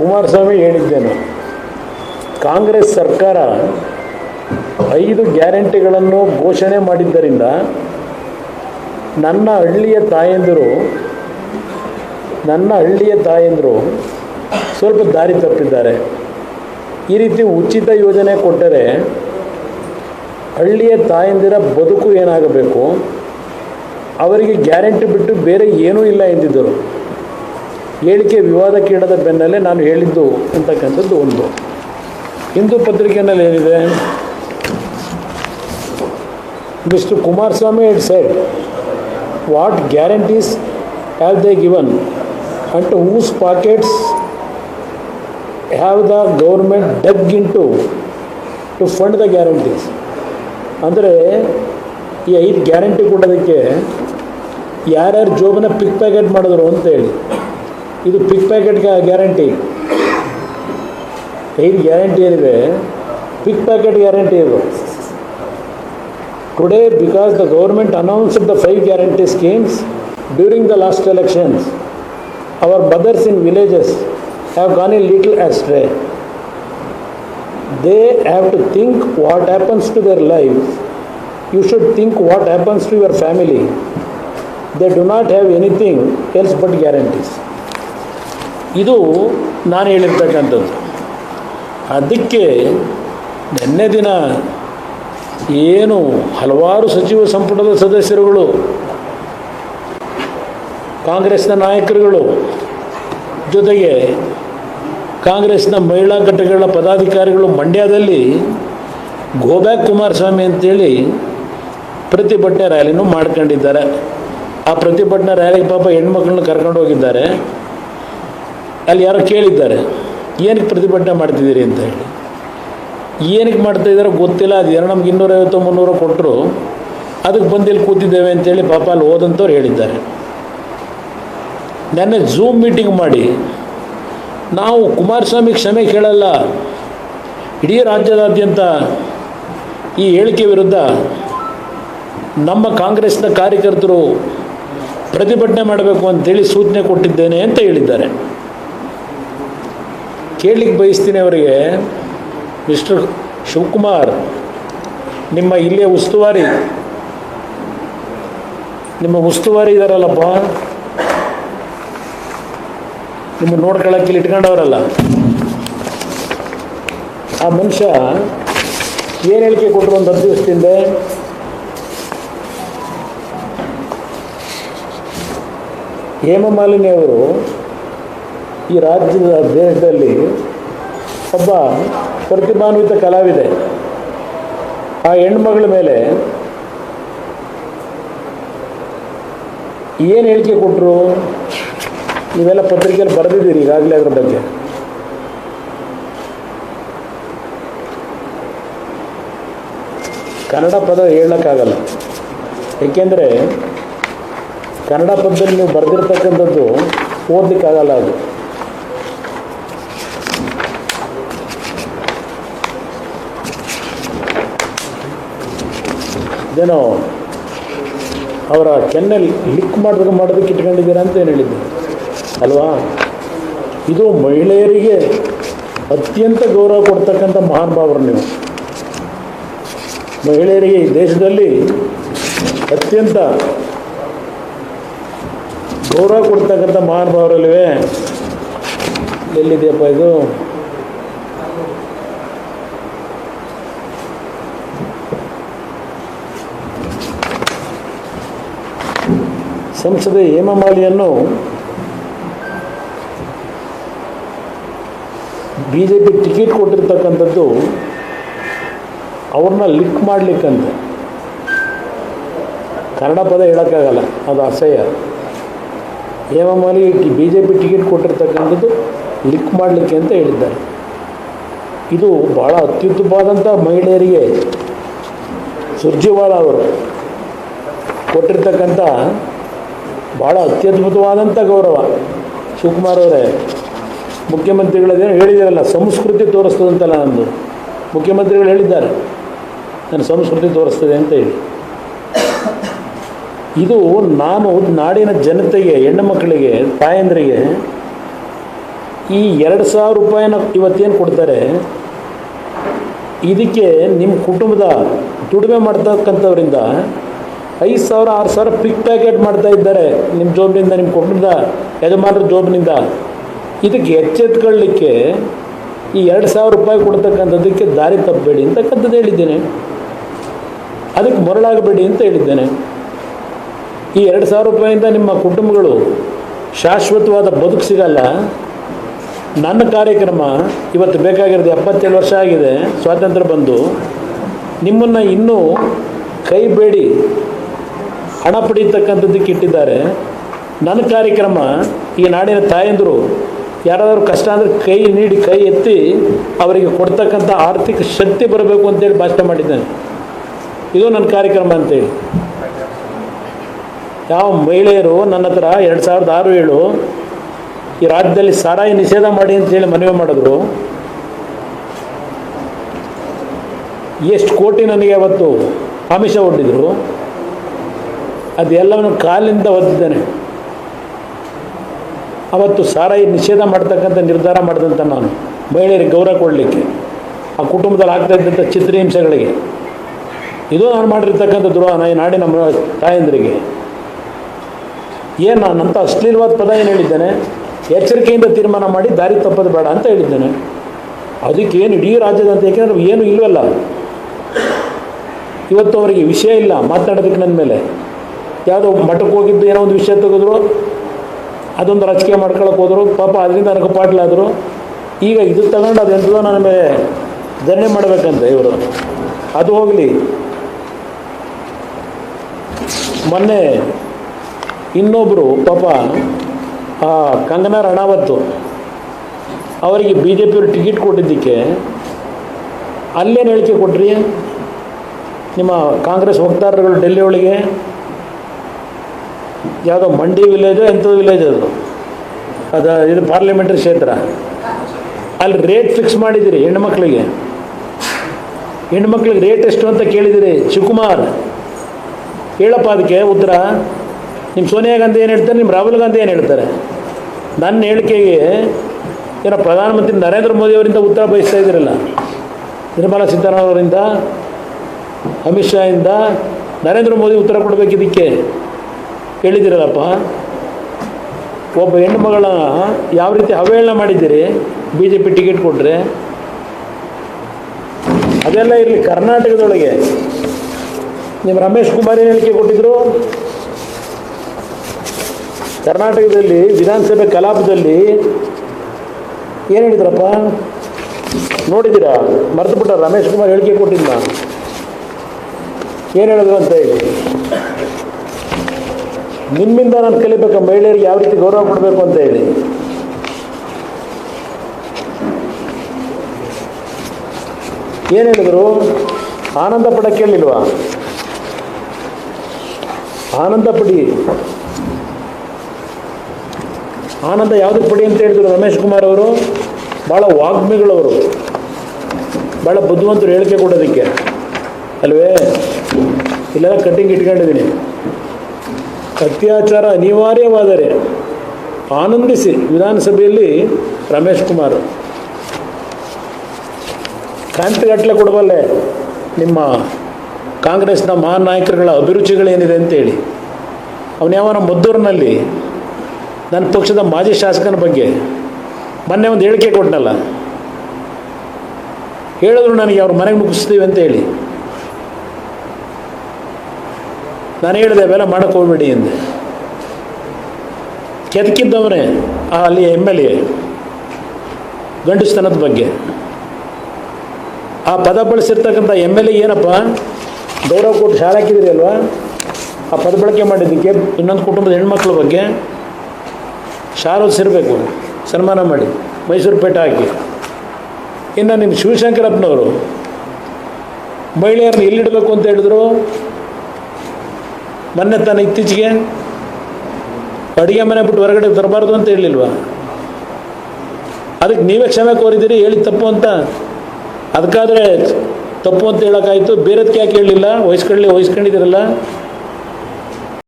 ಕುಮಾರಸ್ವಾಮಿ ಹೇಳಿದ್ದೇನು, ಕಾಂಗ್ರೆಸ್ ಸರ್ಕಾರ ಐದು ಗ್ಯಾರಂಟಿಗಳನ್ನು ಘೋಷಣೆ ಮಾಡಿದ್ದರಿಂದ ನನ್ನ ಹಳ್ಳಿಯ ತಾಯಂದಿರು, ನನ್ನ ಹಳ್ಳಿಯ ತಾಯಂದಿರು ಸ್ವಲ್ಪ ದಾರಿ ತಪ್ಪಿದ್ದಾರೆ. ಈ ರೀತಿ ಉಚಿತ ಯೋಜನೆ ಕೊಟ್ಟರೆ ಹಳ್ಳಿಯ ತಾಯಂದಿರ ಬದುಕು ಏನಾಗಬೇಕು? ಅವರಿಗೆ ಗ್ಯಾರಂಟಿ ಬಿಟ್ಟು ಬೇರೆ ಏನೂ ಇಲ್ಲ ಎಂದಿದ್ದರು. ಹೇಳಿಕೆ ವಿವಾದಕ್ಕೀಡದ ಬೆನ್ನಲ್ಲೇ ನಾನು ಹೇಳಿದ್ದು ಅಂತಕ್ಕಂಥದ್ದು ಒಂದು. ಹಿಂದೂ ಪತ್ರಿಕೆಯಲ್ಲಿ ಏನಿದೆ? Mister Kumaraswamy it said what guarantees have they given and to whose pockets have the government dug in to to fund the guarantees ಅಂದರೆ ಈ ಐದು ಗ್ಯಾರಂಟಿ ಕೊಡೋದಕ್ಕೆ ಯಾರ್ಯಾರು ಜೋಬನ್ನ ಪಿಕ್ ಪ್ಯಾಕೆಟ್ ಮಾಡಿದ್ರು ಅಂತೇಳಿ ಇದು ಪಿಕ್ ಪ್ಯಾಕೆಟ್ಗೆ ಗ್ಯಾರಂಟಿ ಐದು ಗ್ಯಾರಂಟಿ ಏನಿದೆ ಪಿಕ್ ಪ್ಯಾಕೆಟ್ ಗ್ಯಾರಂಟಿ ಇದು today because the government announced the five guarantee schemes during the last elections our mothers in villages have gone a little astray they have to think what happens to their lives. You should think what happens to your family. They do not have anything else but guarantees. ಇದು ನಾನು ಹೇಳಿರ್ತಕ್ಕಂಥದ್ದು. ಅದಕ್ಕೆ ನಿನ್ನೆ ದಿನ ಏನು ಹಲವಾರು ಸಚಿವ ಸಂಪುಟದ ಸದಸ್ಯರುಗಳು, ಕಾಂಗ್ರೆಸ್ನ ನಾಯಕರುಗಳು ಜೊತೆಗೆ ಕಾಂಗ್ರೆಸ್ನ ಮಹಿಳಾ ಘಟಕಗಳ ಪದಾಧಿಕಾರಿಗಳು ಮಂಡ್ಯದಲ್ಲಿ ಗೋಬ್ಯಾಕ್ ಕುಮಾರಸ್ವಾಮಿ ಅಂತೇಳಿ ಪ್ರತಿಭಟನೆ ರ್ಯಾಲಿನೂ ಮಾಡ್ಕೊಂಡಿದ್ದಾರೆ. ಆ ಪ್ರತಿಭಟನಾ ರ್ಯಾಲಿಗೆ ಪಾಪ ಹೆಣ್ಮಕ್ಳನ್ನ ಕರ್ಕೊಂಡು ಹೋಗಿದ್ದಾರೆ. ಅಲ್ಲಿ ಯಾರೋ ಕೇಳಿದ್ದಾರೆ, ಏನಕ್ಕೆ ಪ್ರತಿಭಟನೆ ಮಾಡ್ತಿದ್ದೀರಿ ಅಂತ ಹೇಳಿ. ಏನಕ್ಕೆ ಮಾಡ್ತಾಯಿದ್ದಾರೋ ಗೊತ್ತಿಲ್ಲ, ಅದು ಎರಡು ನಮ್ಗೆ ಇನ್ನೂರೈವತ್ತು ಮುನ್ನೂರು ಕೊಟ್ಟರು ಅದಕ್ಕೆ ಬಂದಿಲ್ಲಿ ಕೂತಿದ್ದೇವೆ ಅಂತೇಳಿ ಪಾಪ ಅಲ್ಲಿ ಹೋದಂಥವ್ರು ಹೇಳಿದ್ದಾರೆ. ನೆನ್ನೆ ಝೂಮ್ ಮೀಟಿಂಗ್ ಮಾಡಿ, ನಾವು ಕುಮಾರಸ್ವಾಮಿ ಕ್ಷಮೆ ಕೇಳಲ್ಲ, ಇಡೀ ರಾಜ್ಯದಾದ್ಯಂತ ಈ ಹೇಳಿಕೆ ವಿರುದ್ಧ ನಮ್ಮ ಕಾಂಗ್ರೆಸ್ನ ಕಾರ್ಯಕರ್ತರು ಪ್ರತಿಭಟನೆ ಮಾಡಬೇಕು ಅಂತೇಳಿ ಸೂಚನೆ ಕೊಟ್ಟಿದ್ದೇನೆ ಅಂತ ಹೇಳಿದ್ದಾರೆ. ಕೇಳಲಿಕ್ಕೆ ಬಯಸ್ತೀನಿ ಅವರಿಗೆ, ಮಿಸ್ಟರ್ ಶಿವಕುಮಾರ್, ನಿಮ್ಮ ಇಲ್ಲೇ ಉಸ್ತುವಾರಿ. ನಿಮ್ಮ ಉಸ್ತುವಾರಿ ಇದ್ದಾರಲ್ಲಪ್ಪ ನಿಮ್ಮ ನೋಡ್ಕೊಳ್ಳೋಕೆ ಇಲ್ಲಿ ಇಟ್ಕೊಂಡವರಲ್ಲ. ಆ ಮನುಷ್ಯ ಏನು ಹೇಳಿಕೆ ಕೊಟ್ಟರು ಒಂದು ಹತ್ತು ದಿವಸದಿಂದ ಹೇಮಮಾಲಿನಿ ಅವರು ಈ ರಾಜ್ಯದ ದೇಶದಲ್ಲಿ ಒಬ್ಬ ಪ್ರತಿಭಾನ್ವಿತ ಕಲಾವಿದೆ. ಆ ಹೆಣ್ಮಗಳ ಮೇಲೆ ಏನು ಹೇಳಿಕೆ ಕೊಟ್ಟರು ನೀವೆಲ್ಲ ಪತ್ರಿಕೆಯಲ್ಲಿ ಬರೆದಿದ್ದೀರಿ ಈಗಾಗಲೇ ಅದ್ರ ಬಗ್ಗೆ. ಕನ್ನಡ ಪದ ಹೇಳೋಕ್ಕಾಗಲ್ಲ. ಏಕೆಂದರೆ ಕನ್ನಡ ಪದದಲ್ಲಿ ನೀವು ಬರೆದಿರ್ತಕ್ಕಂಥದ್ದು ಓದಲಿಕ್ಕಾಗಲ್ಲ ಅದು. ಇದೇನೋ ಅವರ ಕೆನ್ನಲ್ಲಿ ಲಿಕ್ ಮಾಡಬೇಕು ಮಾಡೋದಕ್ಕೆ ಇಟ್ಕೊಂಡಿದ್ದೀರಾ ಅಂತ ಏನು ಹೇಳಿದ್ದೆ? ಅಲ್ವಾ? ಇದು ಮಹಿಳೆಯರಿಗೆ ಅತ್ಯಂತ ಗೌರವ ಕೊಡ್ತಕ್ಕಂಥ ಮಹಾನುಭಾವರು ನೀವು. ಮಹಿಳೆಯರಿಗೆ ಈ ದೇಶದಲ್ಲಿ ಅತ್ಯಂತ ಗೌರವ ಕೊಡ್ತಕ್ಕಂಥ ಮಹಾನುಭಾವರಲ್ಲಿವೆ ಎಲ್ಲಿದೆಯಪ್ಪ ಇದು? ಸಂಸದೆ ಹೇಮಮಾಲಿಯನ್ನು ಬಿ ಜೆ ಪಿ ಟಿಕೆಟ್ ಕೊಟ್ಟಿರ್ತಕ್ಕಂಥದ್ದು ಅವ್ರನ್ನ ಲಿಕ್ ಮಾಡಲಿಕ್ಕಂತೆ. ಕನ್ನಡ ಪದ ಹೇಳೋಕ್ಕಾಗಲ್ಲ, ಅದು ಅಸಹ್ಯ. ಹೇಮಮಾಲಿ ಬಿ ಜೆ ಪಿ ಟಿಕೆಟ್ ಕೊಟ್ಟಿರ್ತಕ್ಕಂಥದ್ದು ಲಿಕ್ ಮಾಡಲಿಕ್ಕೆ ಅಂತ ಹೇಳಿದ್ದಾರೆ. ಇದು ಭಾಳ ಅತ್ಯುತ್ತಮವಾದಂಥ ಮಹಿಳೆಯರಿಗೆ ಸುರ್ಜಿವಾಳ ಅವರು ಕೊಟ್ಟಿರ್ತಕ್ಕಂಥ ಭಾಳ ಅತ್ಯದ್ಭುತವಾದಂಥ ಗೌರವ. ಶಿವಕುಮಾರ್ ಅವರೇ, ಮುಖ್ಯಮಂತ್ರಿಗಳದೇನು ಹೇಳಿದ್ದಾರಲ್ಲ ಸಂಸ್ಕೃತಿ ತೋರಿಸ್ತದಂತಲ್ಲ ನಂದು. ಮುಖ್ಯಮಂತ್ರಿಗಳು ಹೇಳಿದ್ದಾರೆ, ನನ್ನ ಸಂಸ್ಕೃತಿ ತೋರಿಸ್ತದೆ ಅಂತ ಹೇಳಿ. ಇದು ನಾನು ನಾಡಿನ ಜನತೆಗೆ, ಹೆಣ್ಣು ಮಕ್ಕಳಿಗೆ, ತಾಯಂದ್ರಿಗೆ ಈ ಎರಡು ಸಾವಿರ ರೂಪಾಯಿನ ಇವತ್ತೇನು ಕೊಡ್ತಾರೆ? ಇದಕ್ಕೆ ನಿಮ್ಮ ಕುಟುಂಬದ ದುಡಿಮೆ ಮಾಡ್ತಕ್ಕಂಥವ್ರಿಂದ ಐದು ಸಾವಿರ ಆರು ಸಾವಿರ ಪಿಕ್ ಪ್ಯಾಕೆಟ್ ಮಾಡ್ತಾ ಇದ್ದಾರೆ. ನಿಮ್ಮ ಜೋಬ್ನಿಂದ, ನಿಮ್ಮ ಕುಟುಂಬದ ಯಜಮಾನರ ಜೋಬ್ನಿಂದ. ಇದಕ್ಕೆ ಎಚ್ಚೆತ್ಕೊಳ್ಳಿಕ್ಕೆ ಈ ಎರಡು ಸಾವಿರ ರೂಪಾಯಿ ಕೊಡ್ತಕ್ಕಂಥದ್ದಕ್ಕೆ ದಾರಿ ತಪ್ಪಬೇಡಿ ಅಂತಕ್ಕಂಥದ್ದು ಹೇಳಿದ್ದೇನೆ. ಅದಕ್ಕೆ ಮರಳಾಗಬೇಡಿ ಅಂತ ಹೇಳಿದ್ದೇನೆ. ಈ ಎರಡು ಸಾವಿರ ರೂಪಾಯಿಯಿಂದ ನಿಮ್ಮ ಕುಟುಂಬಗಳು ಶಾಶ್ವತವಾದ ಬದುಕು ಸಿಗಲ್ಲ. ನನ್ನ ಕಾರ್ಯಕ್ರಮ ಇವತ್ತು ಬೇಕಾಗಿರೋದು ಎಪ್ಪತ್ತೇಳು ವರ್ಷ ಆಗಿದೆ. ಸ್ವಾತಂತ್ರ್ಯ ಬಂದು ನಿಮ್ಮನ್ನು ಇನ್ನೂ ಕೈ ಬೇಡಿ. ಹಣ ಪಡೀತಕ್ಕಂಥದ್ದಕ್ಕೆ ಇಟ್ಟಿದ್ದಾರೆ. ನನ್ನ ಕಾರ್ಯಕ್ರಮ, ಈ ನಾಡಿನ ತಾಯಂದರು, ಯಾರಾದರೂ ಕಷ್ಟ ಅಂದರೆ ಕೈ ನೀಡಿ, ಕೈ ಎತ್ತಿ ಅವರಿಗೆ ಕೊಡ್ತಕ್ಕಂಥ ಆರ್ಥಿಕ ಶಕ್ತಿ ಬರಬೇಕು ಅಂತೇಳಿ ಭಾಷಣ ಮಾಡಿದ್ದೇನೆ. ಇದು ನನ್ನ ಕಾರ್ಯಕ್ರಮ ಅಂತೇಳಿ. ಯಾವ ಮಹಿಳೆಯರು ನನ್ನ ಹತ್ರ ಎರಡು ಸಾವಿರದ ಆರು, ಏಳು ಈ ರಾಜ್ಯದಲ್ಲಿ ಸಾರಾಯಿ ನಿಷೇಧ ಮಾಡಿ ಅಂತ ಹೇಳಿ ಮನವಿ ಮಾಡಿದ್ರು. ಎಷ್ಟು ಕೋಟಿ ನನಗೆ ಅವತ್ತು ಆಮಿಷ ಒಡ್ಡಿದ್ರು. ಅದೆಲ್ಲವನ್ನು ಕಾಲಿಂದ ಒದ್ದಿದ್ದೇನೆ. ಅವತ್ತು ಸಾರಾಯಿ ನಿಷೇಧ ಮಾಡ್ತಕ್ಕಂಥ ನಿರ್ಧಾರ ಮಾಡಿದಂಥ ನಾನು. ಮಹಿಳೆಯರಿಗೆ ಗೌರವ ಕೊಡಲಿಕ್ಕೆ. ಆ ಕುಟುಂಬದಲ್ಲಿ ಆಗ್ತಾ ಇದ್ದಂಥ ಚಿತ್ರಹಿಂಸೆಗಳಿಗೆ. ಇದು ನಾನು ಮಾಡಿರ್ತಕ್ಕಂಥ ದ್ರೋಹ ಈ ನಾಡಿನ ನಮ್ಮ ತಾಯಂದಿರಿಗೆ. ಏನು ನಾನಂತ ಅಶ್ಲೀಲವಾದ ಪದ ಏನು ಹೇಳಿದ್ದೇನೆ? ಎಚ್ಚರಿಕೆಯಿಂದ ತೀರ್ಮಾನ ಮಾಡಿ ದಾರಿ ತಪ್ಪದು ಬೇಡ ಅಂತ ಹೇಳಿದ್ದೇನೆ. ಅದಕ್ಕೆ ಏನು ಇಡೀ ರಾಜ್ಯದಂತ ಏಕೆಂದರೆ ಏನು ಇಲ್ವಲ್ಲ? ಇವತ್ತು ಅವರಿಗೆ ವಿಷಯ ಇಲ್ಲ, ಮಾತನಾಡೋದಕ್ಕೆ ನನ್ನ ಮೇಲೆ. ಯಾವುದೋ ಮಠಕ್ಕೆ ಹೋಗಿದ್ದು ಏನೋ ಒಂದು ವಿಷಯ ತೆಗೆದ್ರು, ಅದೊಂದು ರಾಜಕೀಯ ಮಾಡ್ಕೊಳಕ್ಕೆ ಹೋದರು. ಪಾಪ ಅದರಿಂದ ನನಗೆ ಪಾಟ್ಲಾದರು ಈಗ ಇದು ತಗೊಂಡು ಅದೆಂಥದೋ ನನ್ನ ಮೇಲೆ ದಂಡನೆ ಮಾಡಬೇಕಂತೆ ಇವರು. ಅದು ಹೋಗಲಿ. ಮೊನ್ನೆ ಇನ್ನೊಬ್ಬರು ಪಾಪ ಕಂಗನಾ ರಣಾವತ್ತು ಅವರಿಗೆ ಬಿ ಜೆ ಪಿಯವರು ಟಿಕೆಟ್ ಕೊಟ್ಟಿದ್ದಕ್ಕೆ ಅಲ್ಲೇನು ಹೇಳಿಕೆ ಕೊಟ್ರಿ? ನಿಮ್ಮ ಕಾಂಗ್ರೆಸ್ ವಕ್ತಾರರುಗಳು ಡೆಲ್ಲಿ ಒಳಗೆ ಯಾವುದೋ ಮಂಡಿ ವಿಲೇಜು ಎಂಥದ್ದು ವಿಲೇಜ್ ಅದು. ಅದು ಇದು ಪಾರ್ಲಿಮೆಂಟ್ರಿ ಕ್ಷೇತ್ರ. ಅಲ್ಲಿ ರೇಟ್ ಫಿಕ್ಸ್ ಮಾಡಿದ್ದೀರಿ ಹೆಣ್ಮಕ್ಳಿಗೆ. ಹೆಣ್ಮಕ್ಳಿಗೆ ರೇಟ್ ಎಷ್ಟು ಅಂತ ಕೇಳಿದಿರಿ ಶಿವಕುಮಾರ್. ಹೇಳಪ್ಪ ಅದಕ್ಕೆ ಉತ್ತರ. ನಿಮ್ಮ ಸೋನಿಯಾ ಗಾಂಧಿ ಏನು ಹೇಳ್ತಾರೆ ನಿಮ್ಮ ರಾಹುಲ್ ಗಾಂಧಿ ಏನು ಹೇಳ್ತಾರೆ? ನನ್ನ ಹೇಳಿಕೆಗೆ ಏನೋ ಪ್ರಧಾನಮಂತ್ರಿ ನರೇಂದ್ರ ಮೋದಿ ಅವರಿಂದ ಉತ್ತರ ಬಯಸ್ತಾ ಇದ್ದೀರಲ್ಲ. ನಿರ್ಮಲಾ ಸೀತಾರಾಮನ್ ಅವರಿಂದ, ಅಮಿತ್ ಶಾ ಇಂದ ನರೇಂದ್ರ ಮೋದಿ ಉತ್ತರ ಕೊಡಬೇಕಿದ್ದಕ್ಕೆ. ಹೇಳಿದ್ದೀರಲ್ಲಪ್ಪ ಒಬ್ಬ ಹೆಣ್ಣು ಮಗಳ ಯಾವ ರೀತಿ ಅವಹೇಳನ ಮಾಡಿದ್ದೀರಿ? ಬಿ ಜೆ ಪಿ ಟಿಕೆಟ್ ಕೊಟ್ಟರೆ ಅದೆಲ್ಲ ಇರಲಿ, ಕರ್ನಾಟಕದೊಳಗೆ. ನಿಮ್ಮ ರಮೇಶ್ ಕುಮಾರ್ ಏನು ಹೇಳಿಕೆ ಕೊಟ್ಟಿದ್ರು? ಕರ್ನಾಟಕದಲ್ಲಿ ವಿಧಾನಸಭೆ ಕಲಾಪದಲ್ಲಿ ಏನು ಹೇಳಿದ್ರಪ್ಪ? ನೋಡಿದ್ದೀರಾ? ಮರೆತು ಬಿಟ್ಟ ರಮೇಶ್ ಕುಮಾರ್ ಹೇಳಿಕೆ ಕೊಟ್ಟಿದ್ದ ಏನು ಹೇಳಿದ್ರು ಅಂತ ಹೇಳಿ. ನಿಮ್ಮಿಂದ ನಾನು ಕಲಿಬೇಕು, ಮಹಿಳೆಯರಿಗೆ ಯಾವ ರೀತಿ ಗೌರವ ಕೊಡಬೇಕು ಅಂತ ಹೇಳಿ. ಏನು ಹೇಳಿದ್ರು? ಆನಂದ ಪಡಕ್ಕೆ ಹೇಳಿಲ್ವಾ ಆನಂದ ಪಡಿ. ಆನಂದ ಯಾವುದಕ್ಕೆ ಪಡಿ ಅಂತ ಹೇಳಿದ್ರು ರಮೇಶ್ ಕುಮಾರ್ ಅವರು? ಭಾಳ ವಾಗ್ಮಿಗಳವರು. ಭಾಳ ಬುದ್ಧಿವಂತರು ಹೇಳಿಕೆ ಕೊಡೋದಕ್ಕೆ. ಅಲ್ವೇ? ಇಲ್ಲೆಲ್ಲ ಕಟ್ಟಿಂಗ್ ಇಟ್ಕೊಂಡಿದ್ದೀನಿ. ಅತ್ಯಾಚಾರ ಅನಿವಾರ್ಯವಾದರೆ ಆನಂದಿಸಿ ವಿಧಾನಸಭೆಯಲ್ಲಿ ರಮೇಶ್ ಕುಮಾರ್. ಕಾಂತಿಗಟ್ಟಲೆ ಕೊಡಬಲ್ಲೆ ನಿಮ್ಮ ಕಾಂಗ್ರೆಸ್ನ ಮಹಾನ್ ನಾಯಕರುಗಳ ಅಭಿರುಚಿಗಳೇನಿದೆ ಅಂತೇಳಿ. ಅವನು ಯಾವನ ಮದ್ದೂರಿನಲ್ಲಿ ನನ್ನ ಪಕ್ಷದ ಮಾಜಿ ಶಾಸಕನ ಬಗ್ಗೆ ಮೊನ್ನೆ ಒಂದು ಹೇಳಿಕೆ ಕೊಟ್ಟನಲ್ಲ ಹೇಳಿದ್ರು ನನಗೆ, ಅವ್ರ ಮನೆಗೆ ಮುಗಿಸ್ತೀವಿ ಅಂತ ಹೇಳಿ ನಾನು ಹೇಳಿದೆ ಅವೆಲ್ಲ ಮಾಡಕ್ಕೆ ಹೋಗ್ಬೇಡಿ ಎಂದೆ ಕೆದಕಿದ್ದವನೇ ಆ ಅಲ್ಲಿ ಎಂ ಎಲ್ ಎ ಗಂಡಸ್ತನದ ಬಗ್ಗೆ. ಆ ಪದ ಬಳಸಿರ್ತಕ್ಕಂಥ ಎಂ ಎಲ್ ಎ ಏನಪ್ಪ? ಗೌರವ ಕೊಟ್ಟು ಶಾಲೆ ಹಾಕಿದಿರಿ ಅಲ್ವಾ? ಆ ಪದ ಬಳಕೆ ಮಾಡಿದ್ದಕ್ಕೆ ಇನ್ನೊಂದು ಕುಟುಂಬದ ಹೆಣ್ಮಕ್ಳ ಬಗ್ಗೆ ಶಾರೋದ್ ಸಿರಬೇಕು. ಸನ್ಮಾನ ಮಾಡಿ. ಮೈಸೂರು ಪೇಟೆ ಹಾಕಿ. ಇನ್ನು ನಿಮ್ಮ ಶಿವಶಂಕರಪ್ಪನವರು ಮಹಿಳೆಯರನ್ನ ಎಲ್ಲಿಡಬೇಕು ಅಂತ ಹೇಳಿದ್ರು? ಮೊನ್ನೆ ತಾನು ಇತ್ತೀಚೆಗೆ ಅಡುಗೆ ಮನೆ ಬಿಟ್ಟು ಹೊರಗಡೆ ಬರಬಾರ್ದು ಅಂತ ಹೇಳಿಲ್ವಾ? ಅದಕ್ಕೆ ನೀವೇ ಕ್ಷಮೆ ಕೋರಿದ್ದೀರಿ ಹೇಳಿ ತಪ್ಪು ಅಂತ. ಅದಕ್ಕಾದರೆ ತಪ್ಪು ಅಂತ ಹೇಳೋಕ್ಕಾಯಿತು. ಬೇರೆದಕ್ಕೆ ಯಾಕೆ ಹೇಳಲಿಲ್ಲ ವಹಿಸ್ಕೊಳ್ಳಿ, ವಹಿಸ್ಕೊಂಡಿದ್ದೀರಲ್ಲ?